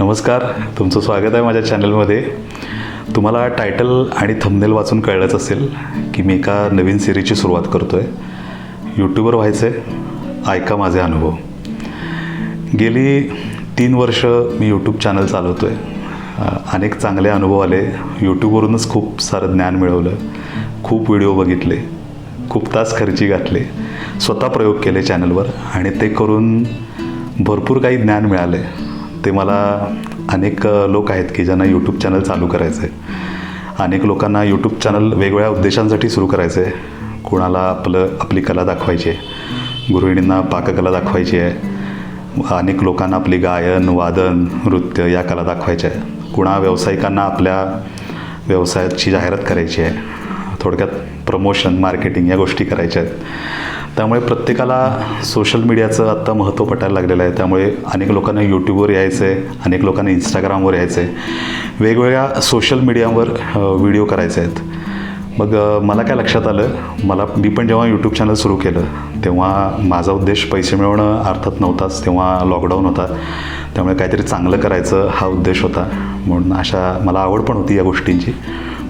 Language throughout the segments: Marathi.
नमस्कार तुमचं स्वागत आहे माझ्या चॅनलमध्ये. तुम्हाला टायटल आणि थंबनेल वाचून कळलंच असेल की मी एका नवीन सिरीजची सुरुवात करतो आहे यूट्यूबर व्हायचं आहे ऐका माझे अनुभव. गेली तीन वर्ष मी यूट्यूब चॅनल चालवतो आहे अनेक चांगले अनुभव आले. यूट्यूबवरूनच खूप सारं ज्ञान मिळवलं. खूप व्हिडिओ बघितले. खूप तास खर्ची घातले. स्वतः प्रयोग केले चॅनलवर आणि ते करून भरपूर काही ज्ञान मिळाले ते मला अनेक लोक आहेत की ज्यांना यूट्यूब चॅनल चालू करायचं आहे अनेक लोकांना यूट्यूब चॅनल वेगवेगळ्या उद्देशांसाठी सुरू करायचं आहे कुणाला आपलं आपली कला दाखवायची आहे. गृहिणींना पाककला दाखवायची आहे. अनेक लोकांना आपली गायन वादन नृत्य या कला दाखवायच्या आहे कुणा व्यावसायिकांना आपल्या व्यवसायाची जाहिरात करायची आहे. थोडक्यात प्रमोशन मार्केटिंग या गोष्टी करायच्या आहेत. त्यामुळे प्रत्येकाला सोशल मीडियाचं आत्ता महत्त्व पटायला लागलेलं आहे. त्यामुळे अनेक लोकांना यूट्यूबवर यायचं आहे अनेक लोकांना इंस्टाग्रामवर यायचं आहे वेगवेगळ्या सोशल मीडियावर व्हिडिओ करायचे आहेत. मग मला काय लक्षात आलं मला मी पण जेव्हा यूट्यूब चॅनल सुरू केलं तेव्हा माझा उद्देश पैसे मिळवणं अर्थात नव्हताच तेव्हा लॉकडाऊन होता. त्यामुळे काहीतरी चांगलं करायचं हा उद्देश होता. म्हणून अशा मला आवड पण होती या गोष्टींची.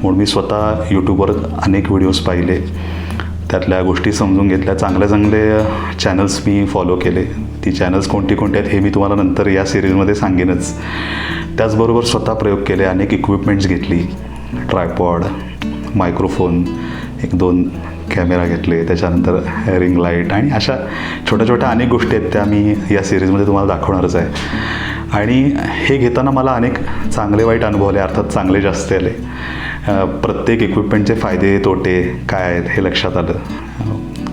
म्हणून मी स्वतः यूट्यूबवर अनेक व्हिडिओज पाहिले. त्यातल्या गोष्टी समजून घेतल्या. चांगले चांगले चॅनल्स मी फॉलो केले. ती चॅनल्स कोणती कोणती आहेत हे मी तुम्हाला नंतर या सिरीजमध्ये सांगेनच. त्याचबरोबर स्वतः प्रयोग केले अनेक इक्विपमेंट्स घेतली. ट्रायपॉड मायक्रोफोन एक दोन कॅमेरा घेतले. त्याच्यानंतर रिंग लाइट आणि अशा छोट्या छोट्या अनेक गोष्टी आहेत त्या मी या सिरीजमध्ये तुम्हाला दाखवणारच आहे. आणि हे घेताना मला अनेक चांगले वाईट अनुभव आले अर्थात चांगले जास्त आले. प्रत्येक इक्विपमेंटचे फायदे तोटे काय आहेत हे लक्षात आलं.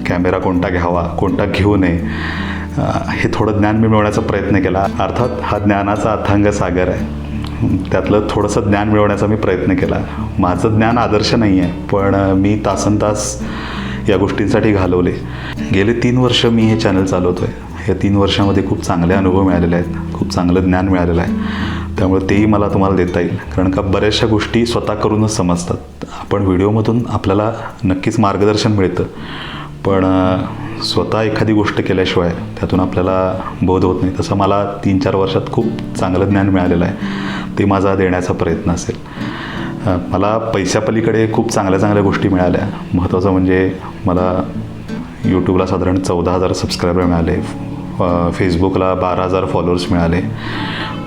कॅमेरा कोणता घ्यावा कोणता घेऊ नये हे थोडं ज्ञान मिळवण्याचा प्रयत्न केला. अर्थात हा ज्ञानाचा अथांग सागर आहे. त्यातलं थोडंसं ज्ञान मिळवण्याचा मी प्रयत्न केला. माझं ज्ञान आदर्श नाही आहे पण मी तासन तास या गोष्टींसाठी घालवले. गेले तीन वर्ष मी हे चॅनल चालवतो आहे या तीन वर्षामध्ये खूप चांगले अनुभव मिळालेले आहेत. खूप चांगलं ज्ञान मिळालेलं आहे. त्यामुळे तेही मला तुम्हाला देता येईल. कारण का बऱ्याचशा गोष्टी स्वतः करूनच समजतात. आपण व्हिडिओमधून आपल्याला नक्कीच मार्गदर्शन मिळतं. पण स्वतः एखादी गोष्ट केल्याशिवाय त्यातून आपल्याला बोध होत नाही. तसं मला तीन चार वर्षात खूप चांगलं ज्ञान मिळालेलं आहे. ते माझा देण्याचा प्रयत्न असेल. मला पैशापलीकडे खूप चांगल्या चांगल्या गोष्टी मिळाल्या. महत्त्वाचं म्हणजे मला यूट्यूबला साधारण चौदा हजार सबस्क्रायबर मिळाले. फेसबुकला बारा हजार फॉलोअर्स मिळाले.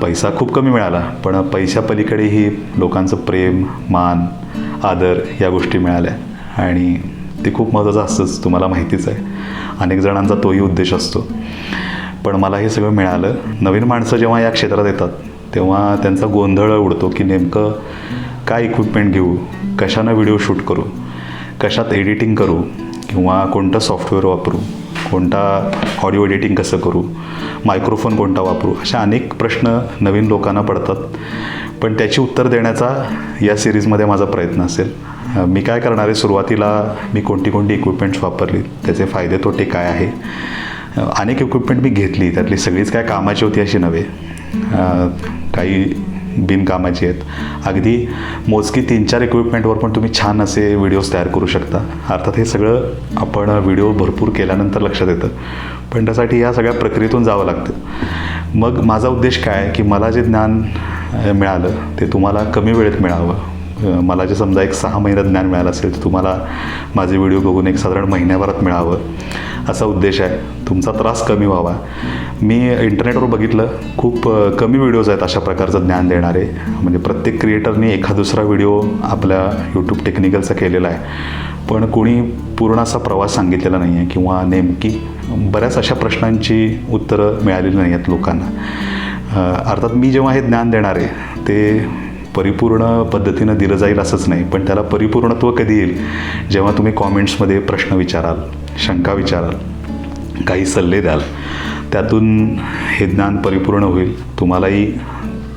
पैसा खूप कमी मिळाला पण पैशापलीकडेही लोकांचं प्रेम मान आदर या गोष्टी मिळाल्या. आणि ते खूप महत्त्वाचं असतंच तुम्हाला माहितीच आहे. अनेक जणांचा तोही उद्देश असतो. पण मला हे सगळं मिळालं. नवीन माणसं जेव्हा या क्षेत्रात येतात तेव्हा त्यांचा गोंधळ उडतो की नेमकं काय इक्विपमेंट घेऊ कशानं व्हिडिओ शूट करू कशात एडिटिंग करू किंवा कोणतं सॉफ्टवेअर वापरू. कोणता ऑडिओ एडिटिंग कसं करू? मायक्रोफोन कोणता वापरू? अशा अनेक प्रश्न नवीन लोकांना पडतात. पण त्याची उत्तर देण्याचा या सिरीजमध्ये माझा प्रयत्न असेल. मी काय करणार आहे? सुरुवातीला मी कोणती कोणती इक्विपमेंट्स वापरली? त्याचे फायदे तोटे काय आहे? अनेक इक्विपमेंट मी घेतली. त्यातली सगळीच काय कामाची होती अशी नव्हे. काही बिनकामाची आहेत. अगदी मोजकी तीन चार इक्विपमेंटवर पण तुम्ही छान असे व्हिडिओज तयार करू शकता. अर्थात हे सगळं आपण व्हिडिओ भरपूर केल्यानंतर लक्षात येतं. पण त्यासाठी या सगळ्या प्रक्रियेतून जावं लागतं. मग माझा उद्देश काय आहे की मला जे ज्ञान मिळालं ते तुम्हाला कमी वेळेत मिळावं. मला जे समजा एक सहा महिन्यात ज्ञान मिळालं असेल तर तुम्हाला माझे व्हिडिओ बघून एक साधारण महिन्याभरात मिळावं असा उद्देश आहे. तुमचा त्रास कमी व्हावा. मी इंटरनेटवर बघितलं खूप कमी व्हिडिओज आहेत अशा प्रकारचं ज्ञान देणारे. म्हणजे प्रत्येक क्रिएटरने एखा दुसरा व्हिडिओ आपल्या यूट्यूब टेक्निकलचा केलेला आहे. पण कोणी पूर्ण असा प्रवास सांगितलेला नाही आहे किंवा नेमकी बऱ्याच अशा प्रश्नांची उत्तरं मिळालेली नाही आहेत लोकांना अर्थात मी जेव्हा हे ज्ञान देणार आहे ते परिपूर्ण पद्धतीनं दिलं जाईल असंच नाही पण त्याला परिपूर्णत्व कधी येईल? जेव्हा तुम्ही कॉमेंट्समध्ये प्रश्न विचाराल शंका विचाराल काही सल्ले द्याल त्यातून हे ज्ञान परिपूर्ण होईल. तुम्हालाही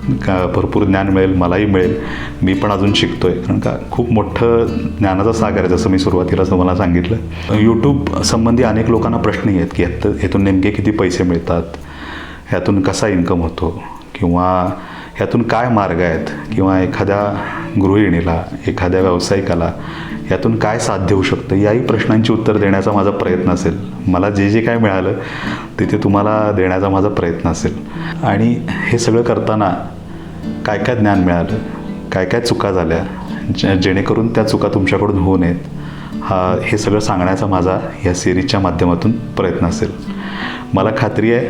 का भरपूर ज्ञान मिळेल मलाही मिळेल. मी पण अजून शिकतो आहे कारण का खूप मोठं ज्ञानाचा सागर आहे जसं मी सुरुवातीला तुम्हाला सांगितलं. यूट्यूब संबंधी अनेक लोकांना प्रश्न आहेत की ह्यात ह्यातून नेमके किती पैसे मिळतात? ह्यातून कसा इन्कम होतो? किंवा ह्यातून काय मार्ग आहेत? किंवा एखाद्या गृहिणीला एखाद्या व्यावसायिकाला यातून काय साध्य होऊ शकतं? याही प्रश्नांची उत्तर देण्याचा माझा प्रयत्न असेल. मला जे जे काय मिळालं ते ते तुम्हाला देण्याचा माझा प्रयत्न असेल. आणि हे सगळं करताना काय काय ज्ञान मिळालं? काय काय चुका झाल्या? जेणेकरून त्या चुका तुमच्याकडून होऊ नयेत. हा हे सगळं सांगण्याचा माझा या सिरीजच्या माध्यमातून प्रयत्न असेल. मला खात्री आहे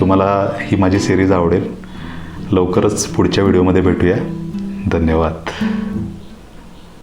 तुम्हाला ही माझी सिरीज आवडेल. लवकरच पुढच्या व्हिडिओमध्ये भेटूया. धन्यवाद.